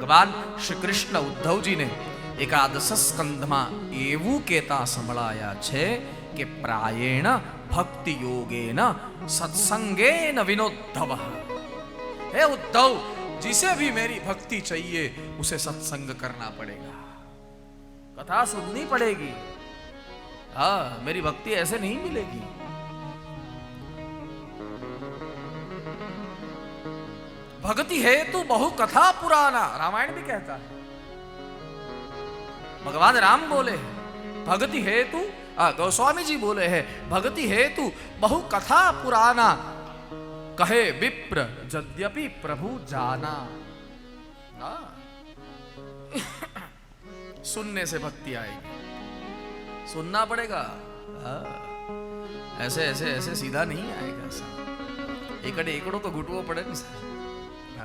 ભગવાન શ્રી કૃષ્ણ ઉદ્ધવજીને એકાદશ સ્કંધમાં એવું કહેતા સંભળાયા છે કે પ્રાયેણ ભક્તિ યોગેન સત્સંગેન વિનોદ્ધવ હે ઉद्धવ जिसे भी मेरी भक्ति चाहिए उसे सत्संग करना पड़ेगा कथा सुननी पड़ेगी हाँ मेरी भक्ति ऐसे नहीं मिलेगी भक्ति है तो बहु कथा पुराना रामायण भी कहता है भगवान राम बोले भक्ति हेतु गोस्वामी जी बोले हैं भक्ति हेतु बहु कथा पुराना कहे विप्र यद्यपि प्रभु जाना आ, सुनने से भक्ति आएगी सुनना पड़ेगा आ, ऐसे ऐसे ऐसे सीधा नहीं आएगा ऐसा एकड़ एकड़ों को तो घुटवो पड़े ना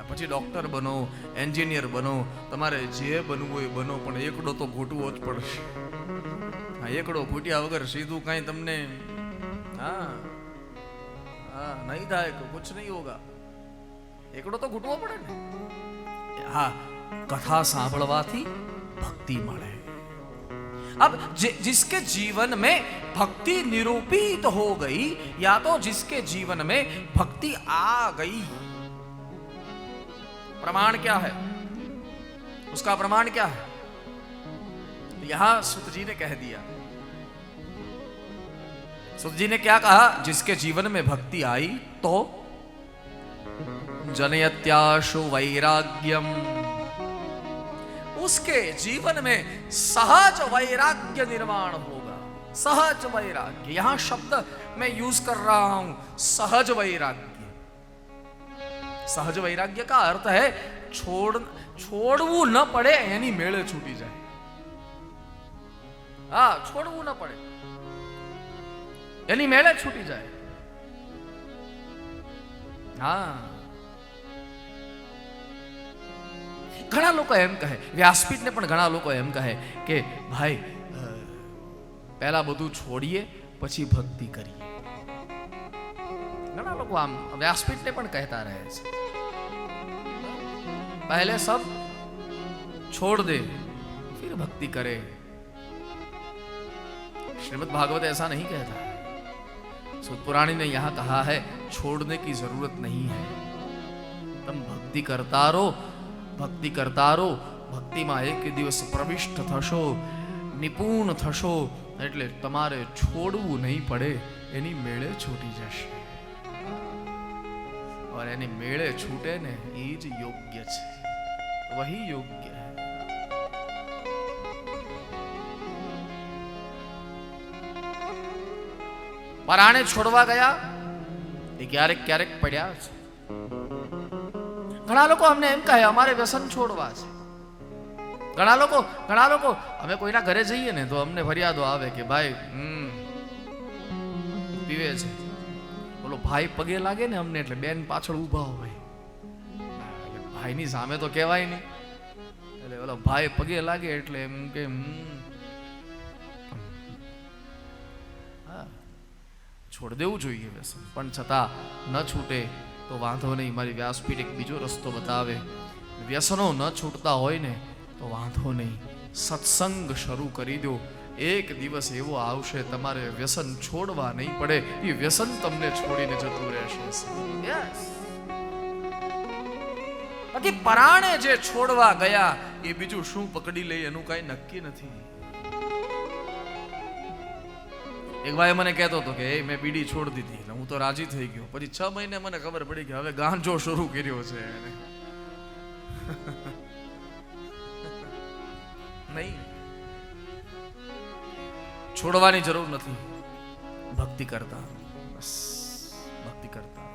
પતિ ડોક્ટર બનો એન્જિનિયર બનો તમારે જે બનવું હોય બનો પણ એકડો તો ઘડવો જ પડશે આ એકડો કુટિયા વગર સીધું કાઈ તમને હા હા નહી થાય તો કશું નહીં હોગા એકડો તો ઘડવો પડે હા કથા સાંભળવાથી ભક્તિ મળે अब जिसके जीवन में भक्ति निरूपित हो गई या तो जिसके जीवन में भक्ति आ गई प्रमाण क्या है उसका प्रमाण क्या है तो यहां सुत जी ने कह दिया सुत जी ने क्या कहा जिसके जीवन में भक्ति आई तो जनयत्याशु वैराग्यम उसके जीवन में सहज वैराग्य निर्माण होगा सहज वैराग्य यहां शब्द मैं यूज कर रहा हूं सहज वैराग्य સહજ વૈરાગ્ય કા અર્થ હે છોડ છોડવું ન પડે એની મેળે છૂટી જાય હા છોડવું ન પડે એની મેળે છૂટી જાય હા ઘણા લોકો એમ કહે વ્યાસપીઠને પણ ઘણા લોકો એમ કહે કે ભાઈ પહેલા બધું છોડીએ પછી ભક્તિ કરીએ ઘણા લોકો આમ વ્યાસપીઠને પણ કહેતા રહે છે પહેલે સબ છોડ દે फिर भक्ति करे श्रीमद भागवत ऐसा नहीं कहता सुतपुराणी ने यहां कहा है छोड़ने की जरूरत नहीं है तुम भक्ति करता रो ભક્તિ કરતારો ભક્તિમાં એક દિવસ પ્રવિષ્ટ થશો નિપુણ થશો એટલે તમારે છોડવું નહીં પડે એની મેળે છૂટી જશે પણ એની મેળે છૂટે ને એ જ યોગ્ય છે વહી યોગ્ય પરાણે છોડવા ગયા એ ક્યારેક ક્યારેક પડ્યા છે ઘણા લોકો અમને એમ કહે અમારે વ્યસન છોડવા છે ઘણા લોકો ઘણા લોકો અમે કોઈના ઘરે જઈએ ને તો અમને ફરિયાદો આવે કે ભાઈ હમ પીવે છે બોલો ભાઈ પગે લાગે ને અમને એટલે બેન પાછળ ઊભા હોય ભાઈની સામે તો કહેવાય નહીં એટલે ઓલો ભાઈ પગે લાગે એટલે એમ કે છોડ દેવું જોઈએ વ્યસન પણ છતાં ન છૂટે તો વાંધો નહીં મારી વ્યાસપીઠ એક બીજો રસ્તો બતાવે વ્યસનો ન છૂટતા હોય ને તો વાંધો નહીં સત્સંગ શરૂ કરી દો એક દિવસ એવો આવશે તમારે વ્યસન છોડવા નહીં પડે એ વ્યસન તમને છોડીને જતું રહેશે બાકી પરાણે જે છોડવા ગયા એ બીજું શું પકડી લે એનું કાંઈ નક્કી નથી એક ભાઈ મને કહેતો હતો કે એ મેં બીડી છોડ દીધી એટલે હું તો રાજી થઈ ગયો પછી છ મહિને મને ખબર પડી કે હવે ગાંજો શરૂ કર્યો છે નહીં છોડવાની જરૂર નથી ભક્તિ કરતા બસ ભક્તિ કરતા